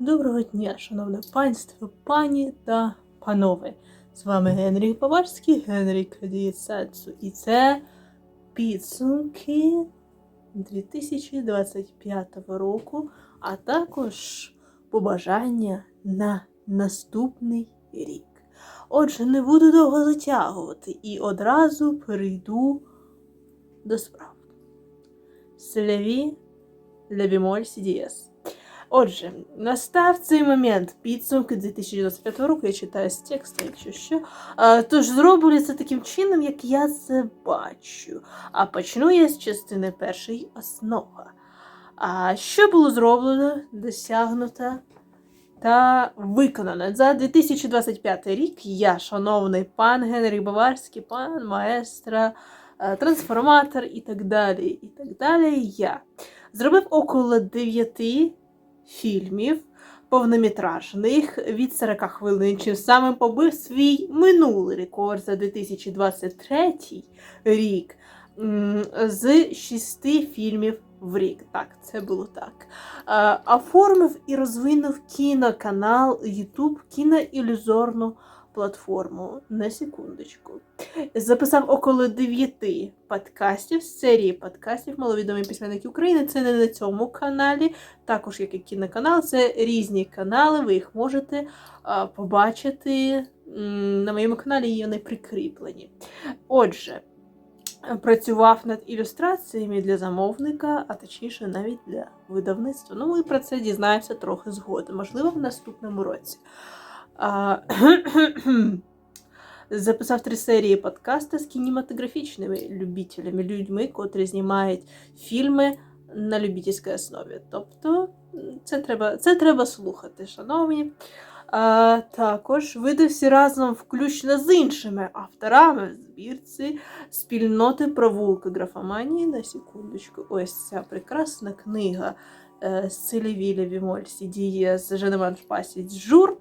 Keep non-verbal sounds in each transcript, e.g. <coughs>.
Доброго дня, шановне панство, пані та панове. З вами Генрій Баварський, Генрій Кадієцецу. І це підсумки 2025 року, а також побажання на наступний рік. Отже, не буду довго затягувати і одразу перейду до справ. Сляві Лебімоль Сідієс. Отже, настав цей момент підсумки 2025 року. Я читаю з тексту, якщо що. Тож зроблю це таким чином, як я це бачу. А почну я з частини першої основа. А що було зроблено, досягнуто та виконано за 2025 рік? Я, шановний пан Генрій Баварський, пан маестра, е, трансформатор і так далі. І так далі. Я зробив около 9 фільмів повнометражних від 40 хвилин, чим самим побив свій минулий рекорд за 2023 рік з 6 фільмів в рік. Так, це було так. Е, Оформив і розвинув кіноканал YouTube кіноілюзорну платформу. На секундочку. Записав около 9 подкастів з серії подкастів Маловідомі письменники України. Це не на цьому каналі, також як і кіноканал, це різні канали. Ви їх можете побачити на моєму каналі, і вони прикріплені. Отже, працював над ілюстраціями для замовника, а точніше навіть для видавництва. Ну, ми про це дізнаємося трохи згодом, можливо, в наступному році. <coughs> Записав три серії подкаста з кінематографічними любителями, людьми, котрі знімають фільми на любительській основі. Тобто це треба, це треба слухати, шановні. А, також видався разом включно з іншими авторами збірці спільноти провулки графоманії. На секундочку, ось ця прекрасна книга е, з Целівіля Вімольсі діє з Женеман Шпасі Жур.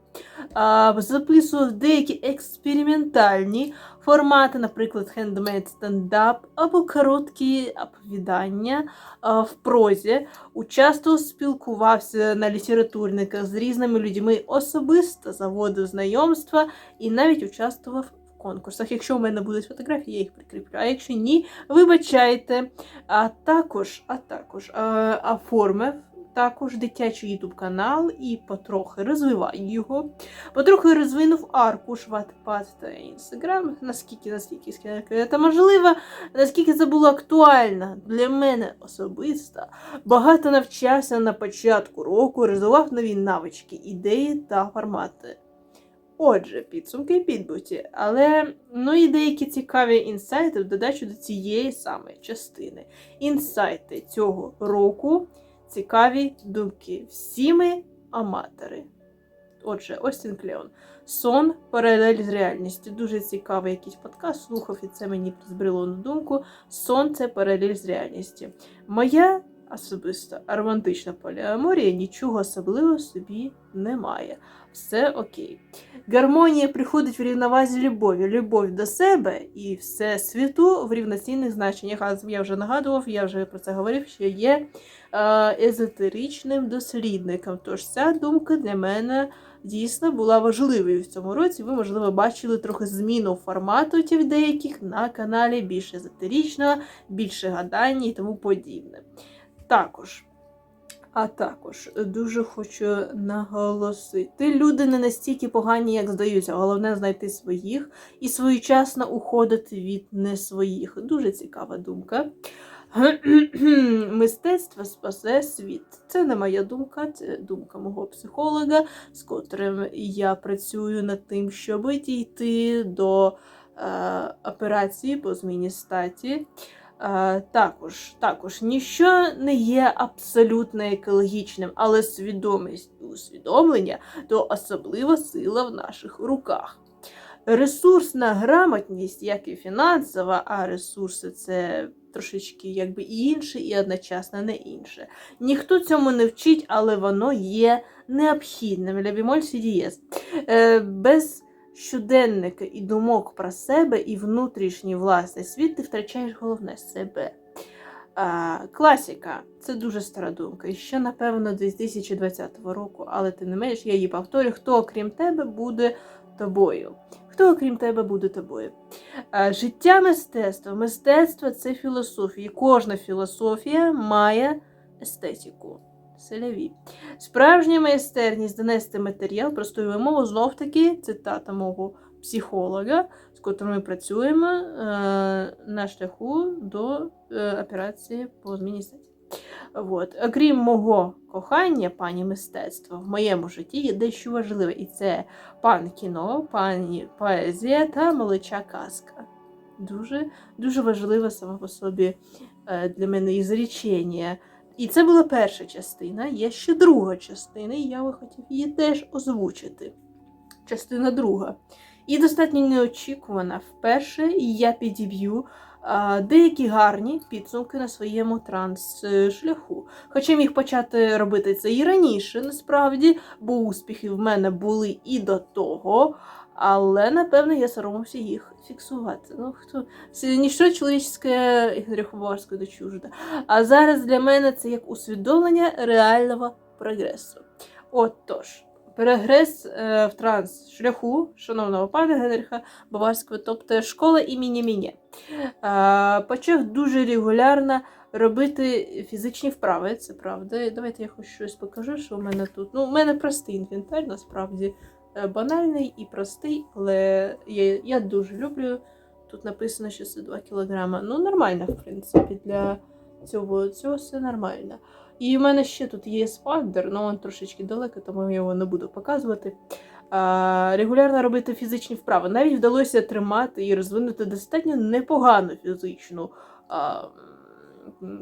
Записував деякі експериментальні формати, наприклад, хендмейд стендап або короткі оповідання в прозі. Часто спілкувався на літературниках з різними людьми особисто, заводив знайомства і навіть участвував конкурсах. Якщо у мене будуть фотографії, я їх прикріплю. А якщо ні, вибачайте. А також, а також а, оформив також дитячий ютуб канал і потрохи розвиваю його. Потрохи розвинув аркуш Wattpad та Instagram, наскільки наскільки це можливо, наскільки це було актуально для мене особисто. Багато навчався на початку року, розвивав нові навички, ідеї та формати. Отже, підсумки підбуті, але ну і деякі цікаві інсайти в додачу до цієї самої частини. Інсайти цього року цікаві думки. Всі ми аматори. Отже, Остін Клеон. Сон, паралель з реальністю. Дуже цікавий якийсь подкаст. Слухав, і це мені збрело на думку. Сон це паралель з реальністю. Моя особиста романтична поліаморія нічого особливого собі немає. Все окей. Гармонія приходить в рівновазі любові, любов до себе і все світу в рівноцінних значеннях. А я вже нагадував, я вже про це говорив, що є е, езотеричним дослідником. Тож ця думка для мене дійсно була важливою в цьому році. Ви, можливо, бачили трохи зміну формату тів деяких на каналі більш езотеричного, більше гадання і тому подібне. Також. А також дуже хочу наголосити: люди не настільки погані, як здаються. Головне знайти своїх і своєчасно уходити від не своїх. Дуже цікава думка. <clears throat> Мистецтво спасе світ. Це не моя думка, це думка мого психолога, з котрим я працюю над тим, щоб дійти до е, операції по зміні статі. Е, також, також ніщо не є абсолютно екологічним, але свідомість і усвідомлення то особлива сила в наших руках. Ресурсна грамотність, як і фінансова, а ресурси це трошечки якби і інше, і одночасно не інше. Ніхто цьому не вчить, але воно є необхідним. Лябімоль Сідієс. Е, без щоденника і думок про себе і внутрішній власний світ, ти втрачаєш головне себе. А, класіка це дуже стара думка. І ще, напевно, 2020 року, але ти не менш, я її повторю: хто окрім тебе буде тобою? Хто окрім тебе буде тобою? А, життя мистецтво. Мистецтво це філософія. Кожна філософія має естетику. Селяві. Справжня майстерність донести матеріал простою мовою знов таки цитата мого психолога, з котрим ми працюємо е, на шляху до е, операції по зміні статі. От. Окрім мого кохання, пані мистецтво, в моєму житті є дещо важливе, і це пан кіно, пані поезія та малича казка. Дуже, дуже важливе саме по собі е, для мене ізречення. І це була перша частина, є ще друга частина, і я би хотів її теж озвучити. Частина друга. І достатньо неочікувана. Вперше я підіб'ю деякі гарні підсумки на своєму транс-шляху. Хоча міг почати робити це і раніше, насправді, бо успіхи в мене були і до того. Але, напевно, я соромився їх фіксувати. Ну, хто ніщо чоловічське і гріховарське до чужда. А зараз для мене це як усвідомлення реального прогресу. Отож, прогрес е, в транс шляху шановного пана Генріха Баварського, тобто школа імені Мінє. Е, почав дуже регулярно робити фізичні вправи, це правда. Давайте я хоч щось покажу, що в мене тут. Ну, у мене простий інвентар, насправді е, банальний і простий, але я, я дуже люблю. Тут написано, що це 2 кг. Ну, нормально, в принципі, для цього, цього все нормально. І в мене ще тут є спандер, але він трошечки далеко, тому я його не буду показувати. А, регулярно робити фізичні вправи. Навіть вдалося тримати і розвинути достатньо непогану фізичну а,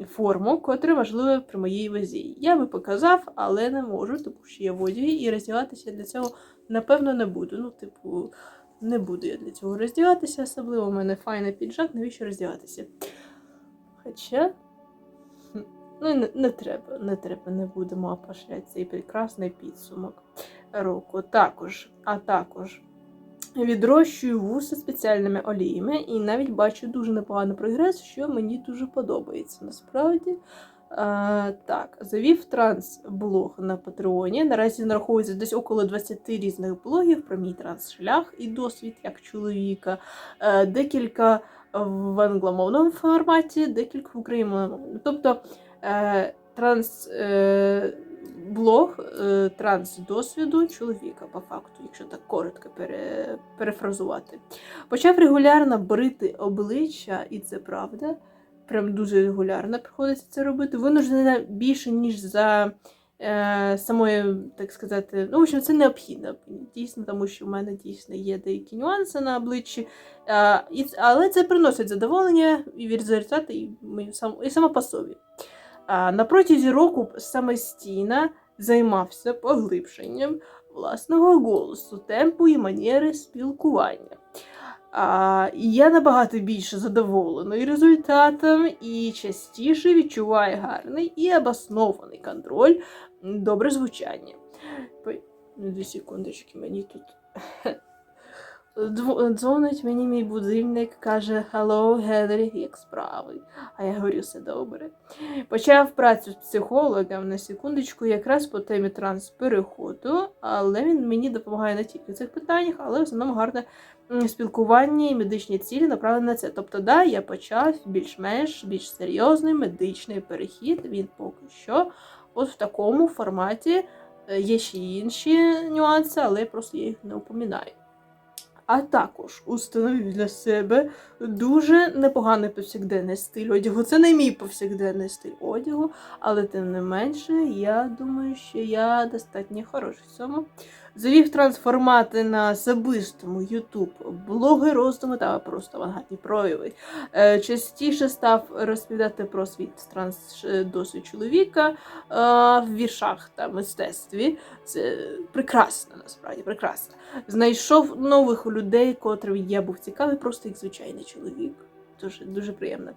форму, котра важлива при моїй вазі. Я би показав, але не можу, тому що я в одязі і роздягатися для цього напевно не буду. Ну, типу, не буду я для цього роздягатися, особливо у мене файний піджак, навіщо роздягатися? Хоча. Ну, не, не треба, не треба, не будемо опошляти цей прекрасний підсумок року. Також, а також відрощую вуса спеціальними оліями і навіть бачу дуже непоганий прогрес, що мені дуже подобається насправді. А, так, завів транс-блог на Патреоні. Наразі нараховується десь около 20 різних блогів про мій транс-шлях і досвід як чоловіка. Е, декілька в англомовному форматі, декілька в україномовному. Тобто транс. Е, Блог е, транс-досвіду чоловіка, по факту, якщо так коротко пере, перефразувати. Почав регулярно брити обличчя, і це правда. Прям дуже регулярно приходиться це робити. Винуждена більше, ніж за е, самою, так сказати, ну, в общем, це необхідно. Дійсно, тому що в мене дійсно є деякі нюанси на обличчі. Е, але це приносить задоволення і від результату, і, і само по собі. На протязі року самостійно займався поглибшенням власного голосу, темпу і манери спілкування. А, я набагато більше задоволений результатом і частіше відчуваю гарний і обоснований контроль, добре звучання. Дві секундочки, мені тут. Дзвонить мені мій будильник, каже Hello, Генрі, як справи? А я говорю, все добре. Почав працю з психологом на секундочку, якраз по темі транспереходу, але він мені допомагає не тільки в цих питаннях, але в основному гарне спілкування і медичні цілі направлені на це. Тобто, да, я почав більш-менш більш серйозний медичний перехід. Він поки що от в такому форматі. Е, Є ще інші нюанси, але просто я їх не упоминаю. А також установив для себе дуже непоганий повсякденний стиль одягу. Це не мій повсякденний стиль одягу, але тим не менше, я думаю, що я достатньо хороша в цьому. Завів трансформати на особистому YouTube блоги, роздуми та просто авангардні прояви. Е, Частіше став розповідати про свій транс досвід чоловіка е, в віршах та мистецтві. Це прекрасно, насправді прекрасно. Знайшов нових людей, котрим я був цікавий, просто як звичайний чоловік. Дуже, дуже приємно.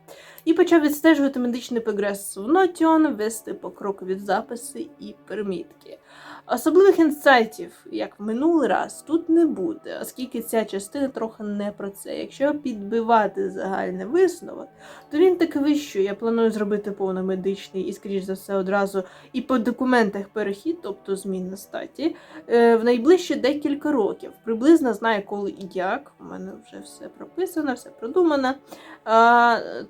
І почав відстежувати медичний прогрес в Notion, вести покрокові записи і примітки. Особливих інсайтів, як в минулий раз, тут не буде, оскільки ця частина трохи не про це. Якщо підбивати загальний висновок, то він таковий, що я планую зробити повномедичний і, скоріш за все, одразу і по документах перехід, тобто зміна статі, е, в найближчі декілька років. Приблизно знаю, коли і як. У мене вже все прописано, все продумано.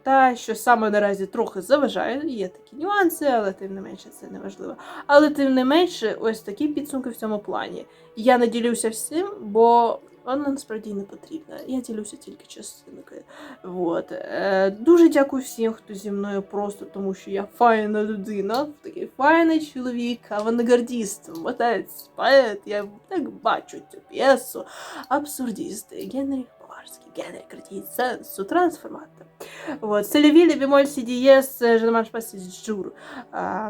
Та що саме наразі трохи заважає, є такі нюанси, але тим не менше це не важливо. Але тим не менше, ось такі підсумки в цьому плані. Я не ділюся всім, бо воно насправді не потрібно. Я ділюся тільки частинкою. Вот. Е, дуже дякую всім, хто зі мною просто тому, що я файна людина, такий файний чоловік, авангардіст, митець, поет. Я так бачу цю п'єсу. Абсурдіст, Генріх Баварський, Генріх Кретій, сенсу, трансформатор. Вот. Селявілі, бімоль, сі дієс, женомаш пасіс, джур.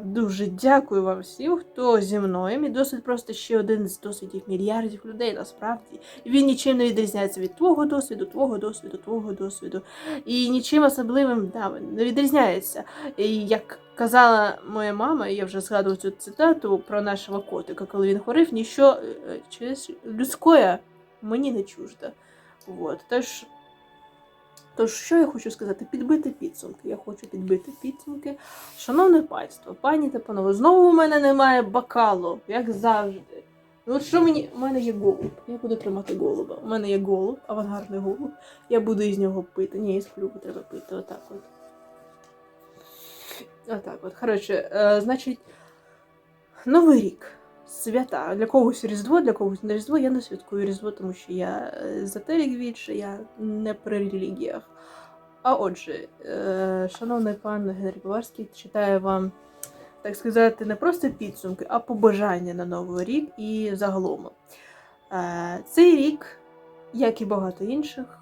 Дуже дякую вам всім, хто зі мною. Мій досвід просто ще один з досвідів мільярдів людей насправді. Він нічим не відрізняється від твого досвіду, твого досвіду, твого досвіду. І нічим особливим да, не відрізняється. І як казала моя мама, я вже згадував цю цитату про нашого котика, коли він хворів, ніщо е, чи людське мені не чуждо. Вот. Тож, тож, що я хочу сказати? Підбити підсумки. Я хочу підбити підсумки. Шановне панство, пані та панове, знову у мене немає бокалу, як завжди. Ну що мені. У мене є голуб. Я буду тримати голуба. У мене є голуб, авангардний голуб. Я буду із нього пити. Ні, із клюву треба пити. Отак от. Отак от. Коротше, е, значить, Новий рік. Свята. Для когось Різдво, для когось не Різдво. Я не святкую Різдво, тому що я е, езотерик більше, я не при релігіях. А отже, е, шановний пан Генрій Баварський, читаю вам, так сказати, не просто підсумки, а побажання на Новий рік і загалом. Е, Цей рік, як і багато інших,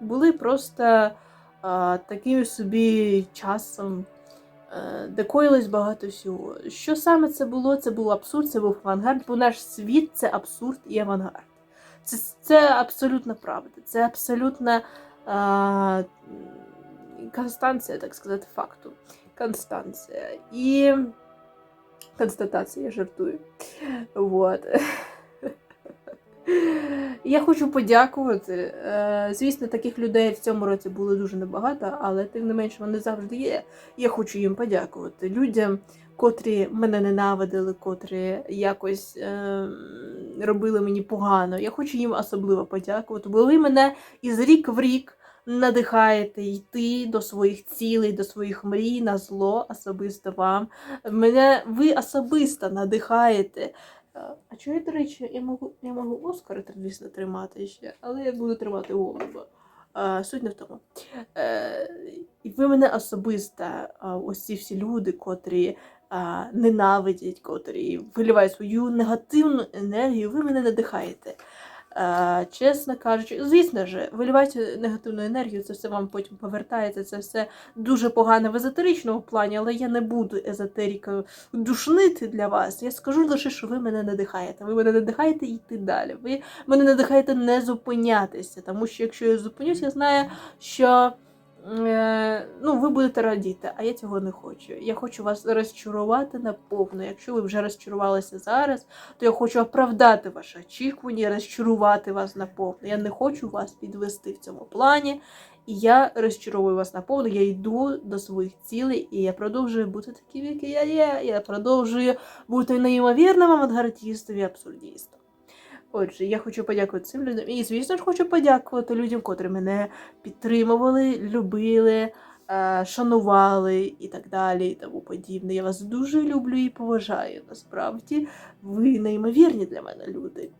були просто е, таким собі часом е, де коїлось багато всього. Що саме це було? Це був абсурд, це був авангард, бо наш світ це абсурд і авангард. Це, це абсолютна правда, це абсолютна а, констанція, так сказати, факту. Констанція. І констатація, я жартую. Вот. Я хочу подякувати. Е, Звісно, таких людей в цьому році було дуже небагато, але тим не менше вони завжди є. Я хочу їм подякувати. Людям, котрі мене ненавидили, котрі якось е, робили мені погано. Я хочу їм особливо подякувати, бо ви мене із рік в рік надихаєте йти до своїх цілей, до своїх мрій на зло особисто вам. Мене ви особисто надихаєте. Е, А чого, до речі, я можу, я можу Оскара, звісно, тримати ще, але я буду тримати голуба. Суть не в тому. Е, і ви мене особисто, ось ці всі люди, котрі ненавидять, котрі виливають свою негативну енергію, ви мене надихаєте. Е, чесно кажучи, звісно ж, виливайте негативну енергію, це все вам потім повертається, це все дуже погано в езотеричному плані, але я не буду езотерікою душнити для вас. Я скажу лише, що ви мене надихаєте. Ви мене надихаєте йти далі. Ви мене надихаєте не зупинятися, тому що якщо я зупинюсь, я знаю, що. Е, Ну, ви будете радіти, а я цього не хочу. Я хочу вас розчарувати наповну. Якщо ви вже розчарувалися зараз, то я хочу оправдати ваші очікування, розчарувати вас наповну. Я не хочу вас підвести в цьому плані. І я розчаровую вас наповну, я йду до своїх цілей, і я продовжую бути таким, який я є. Я продовжую бути неймовірним авангардістом і абсурдістом. Отже, я хочу подякувати цим людям. І, звісно ж, хочу подякувати людям, котрі мене підтримували, любили, е, шанували і так далі, і тому подібне. Я вас дуже люблю і поважаю. Насправді, ви неймовірні для мене люди.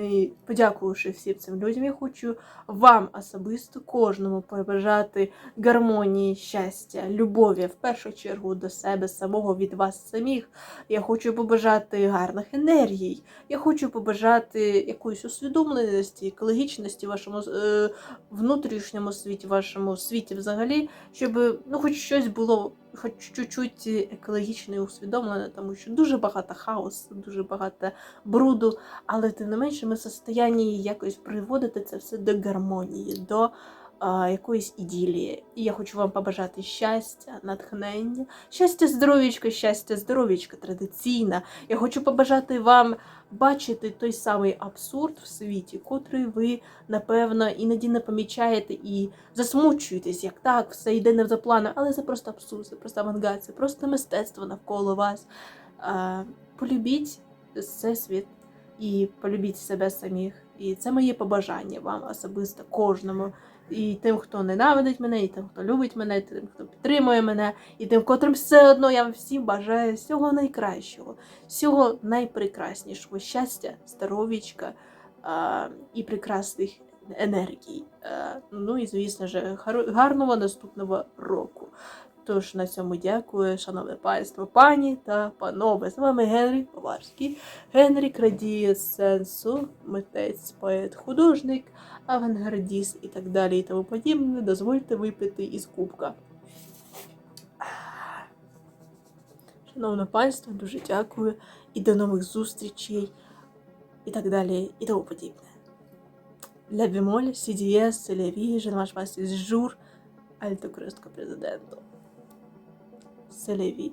І подякувавши всім цим людям, я хочу вам особисто кожному побажати гармонії, щастя, любові в першу чергу до себе самого від вас самих. Я хочу побажати гарних енергій. Я хочу побажати якоїсь усвідомленості, екологічності вашому е, внутрішньому світі, вашому світі взагалі, щоб ну, хоч щось було, хоч чуть-чуть екологічно і тому що дуже багато хаосу, дуже багато бруду, але тим не менше ми в состоянні якось приводити це все до гармонії, до а, якоїсь іділії. І я хочу вам побажати щастя, натхнення, щастя, здоров'ячка, щастя, здоров'ячка традиційна. Я хочу побажати вам бачити той самий абсурд в світі, котрий ви, напевно, іноді не помічаєте і засмучуєтесь, як так, все йде не за планом, але це просто абсурд, це просто авангард, це просто мистецтво навколо вас. А, полюбіть всесвіт і полюбіть себе самих. І це моє побажання вам особисто кожному. І тим, хто ненавидить мене, і тим, хто любить мене, і тим, хто підтримує мене, і тим, котрим все одно я всім бажаю всього найкращого, всього найпрекраснішого щастя, здоров'ячка і прекрасних енергій. А, ну і, звісно ж, гар- гарного наступного року. Тож на цьому дякую, шановне панство, пані та панове. З вами Генрі Поварський. Генрік радіє сенсу, митець, поет, художник, авангардіст і так далі і тому подібне. Дозвольте випити із кубка. Шановне панство, дуже дякую і до нових зустрічей і так далі і тому подібне. Ля бемоль, сі дієс, це ля ві, je ne mange pas ces jours, альто крестко президенту. Селеві.